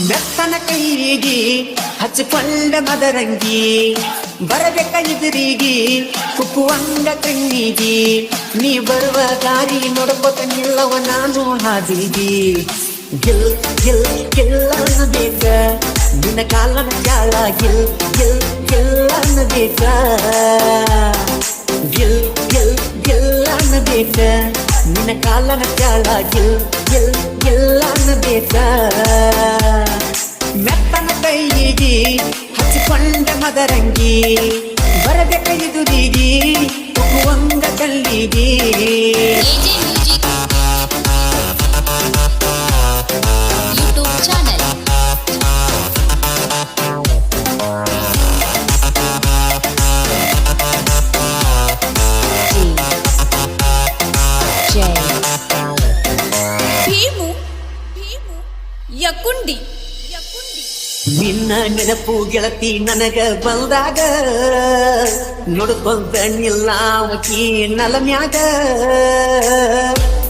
ಮೆತ್ತನ ಕೈಗೆ ಹಚ್ಚಿಕೊಂಡ ಮದರಂಗಿ ಬರಬೇಕ ಎದುರಿಗೆ ಕುಪ್ಪುವಂಗ ಕಣ್ಣಿಗೆ, ನೀ ಬರುವ ದಾರಿ ನೋಡ್ಕೋತ ನಿಲ್ಲವ ನಾನು ಹಾದಿಗೆ. ಗಿಲ್ ಗಿಲ್ ಗಿಲ್ಲ ಅನ್ನಬೇಕ, ನಿನ್ನ ಕಾಲನ ಜಾಳ ಗಿಲ್ ಗಿಲ್ ಗಿಲ್ಲ ಅನ್ನಬೇಕ. ಗಿಲ್ ಗಿಲ್ ಗಿಲ್ಲ ಅನ್ನಬೇಕ. ನಿನ್ನ ಕಾಲನ ಕಾಲ ಎಲ್ ಎಲ್ ಎಲ್ಲ ಬೇಕ ಮೆತ್ತನ ಕೈಯಿಗಿ ಹಚ್ಚಿಕೊಂಡ ಮದರಂಗಿ ಬರದೆ ಕೈದುರಿಗಿ ಒಂದ ಕಲ್ಲಿಗೆ. ಯಕುಂಡಿ. ನಿನ್ನ ನೆನಪು ಗೆಳತಿ ನನಗ ಬಂದಾಗ ನೋಡ್ಕೊಂಡ ನಿಲ್ಲಾವಕಿ ನಲಮ್ಯಾಗ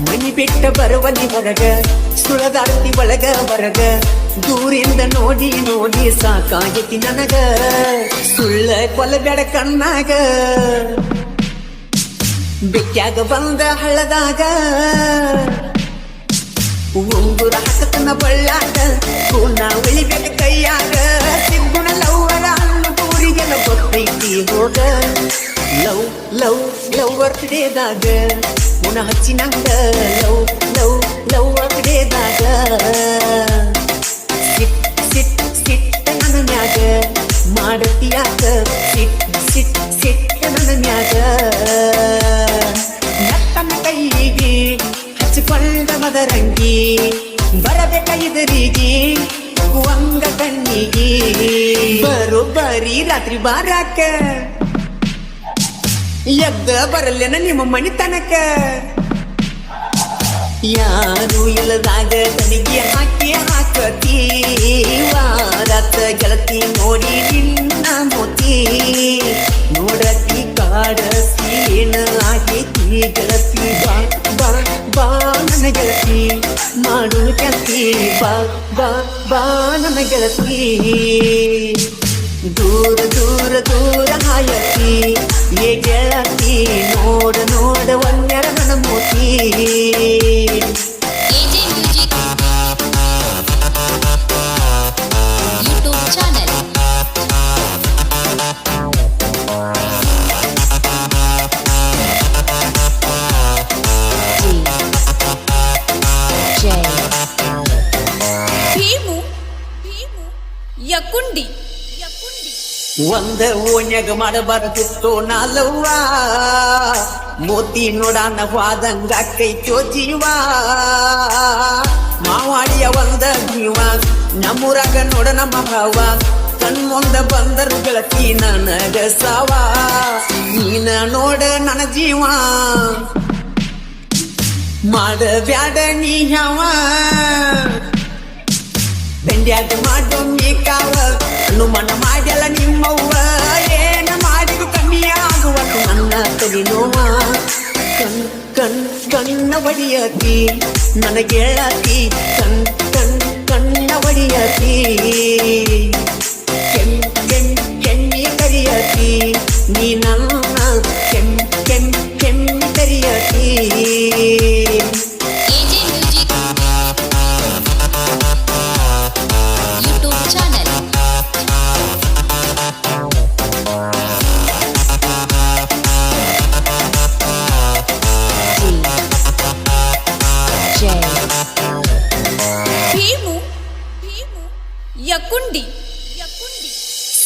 ಮನಿ ಬಿಟ್ಟ ಬರುವಲ್ಲಿ ಹೊರಗ, ಸುಳದಾಡ್ತಿ ಒಳಗ ಹೊರಗ, ದೂರಿಂದ ನೋಡಿ ನೋಡಿ ಸಾಕಾಗೈತಿ ನನಗ. ಸುಳ್ಳ ಕೊಲಬೇಡ ಕಣ್ಣಾಗ. ಬೆಕ್ಕ್ಯಾಗ ಬಂದ ಹಳ್ಳದಾಗ ಉಂಗುರ ಹಸತನ ಬಳ್ಳಾಗ ಕೂನ ಉಳಿಬೇಕ ಕೈಯಾಗ ಸಿಗ್ಗುಣ ಲವ್ವರ ಅನ್ನು ಊರಿಗೆಲ್ಲ ಗೊತ್ತೈತಿ ಹೋಗ. ಲವ್ ಲವ್ ಲವ್ ಬರ್ತ್ಡೇದಾಗ ಉಣ ಹಚ್ಚಿನಂಗ ಲವ್ ಲವ್ ಲವ್ ಬರ್ತ್ಡೇದಾಗ. ಸಿಟ್ ಸಿಟ್ ಹಚ್ಚಿಕೊಂಡ ಮದರಂಗಿ ಬರಬೇಕ ಇದರಿಗೆ ಒಂದ ಕಣ್ಣಿಗೆ ಬರು ಬರಿ ರಾತ್ರಿ ಬಾರಾಕ, ಎದ್ದ ಬರಲ್ಲೇನ ನಿಮ್ಮ ಮನಿ ತನಕ ಯಾರು ಇಲ್ಲದಾಗ ತನಿಗೆ ಬಾ ಬಾ ಬಾ ನನ್ನ ಗೆಳತಿ ದೂರ ದೂರ ದೂರ ಹಾಯತಿ. ಏ ಗೆಳತಿ, ನೋಡ ನೋಡ ಒನ್ನೆರ ನನ್ನ ಮೋತಿ ಯಕುಂಡಿ. ಒಂದ ಓಣ್ಯಾಗ ಮಾಡಬಾರದಿತ್ತು ನಾಲವ್ವ. ಮೋತಿ ನೋಡಾನ ವಾದಂಗ ಕೈತೋ ಜೀವ ಮಾವಾಡಿಯ ಒಂದ ಜೀವ, ನಮ್ಮೂರಾಗ ನೋಡ ನಮ್ಮ ಭಾವ. ಕಣ್ಮುಂದ ಬಂದರು ಗೆಳತಿ ನನಗ ಸಾವ. ನೀನ ನೋಡ ನನ್ನ ಜೀವ. ಮಾಡಬ್ಯಾಡ ನೀ ಯಾವ ಬೆಂಡ್ಯಾಗ ಮಾಡೋ ಮೇಕಾವ ಅನುಮಾನ ಮಾಡ್ಯಲ್ಲ ನಿಮ್ಮವ್ವ ಏನ ಮಾಡಿದ್ರು ಕಮ್ಮಿ ಆಗುವಟ್ಟು ನನ್ನ ತಲೆ ನೋವ ಕಣ್ ಕಣ್ ಕಣ್ಣ ಒಡಿಯತಿ ನನಗೇಳತಿ ಕಣ್ ಕಣ್ ಕಣ್ಣ ಒಡಿಯತಿ ಕೆಣ್ ಕೆಣ್ ಕೆಣ್ಣಿ ಕರಿಯತಿ ನೀ ನನ್ನ ಕೆಣ್ ಕೆಣ್ ಕೆಣ್ಣಿ ಕರಿಯತಿ ಯಕುಂಡಿ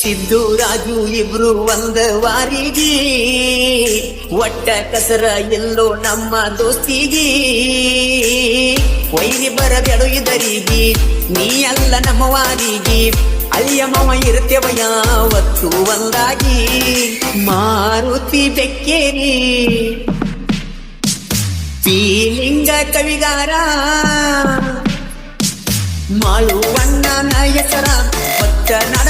ಸಿದ್ದು ರಾಜು ಇಬ್ರು ಒಂದ ವಾರಿಗಿ, ಒಟ್ಟ ಕಸರ ಎಲ್ಲೋ ನಮ್ಮ ದೋಸ್ತಿಗಿ. ವೈರಿ ಬರಬೇಡ ಇದರಿಗಿ, ನೀ ಅಲ್ಲ ನಮ್ಮ ವಾರಿಗಿ. ಅಲ್ಲಿಯ ಮವ ಇರ್ತೇವ ಯಾವತ್ತು ಒಂದಾಗಿ. ಮಾರುತಿ ಬೆಕ್ಕೇರಿ. ಪೀಲಿಂಗ ಕವಿಗಾರ ಮಾಳುವಣ್ಣನ ಹೆಸರ ಭಕ್ತ ನಡ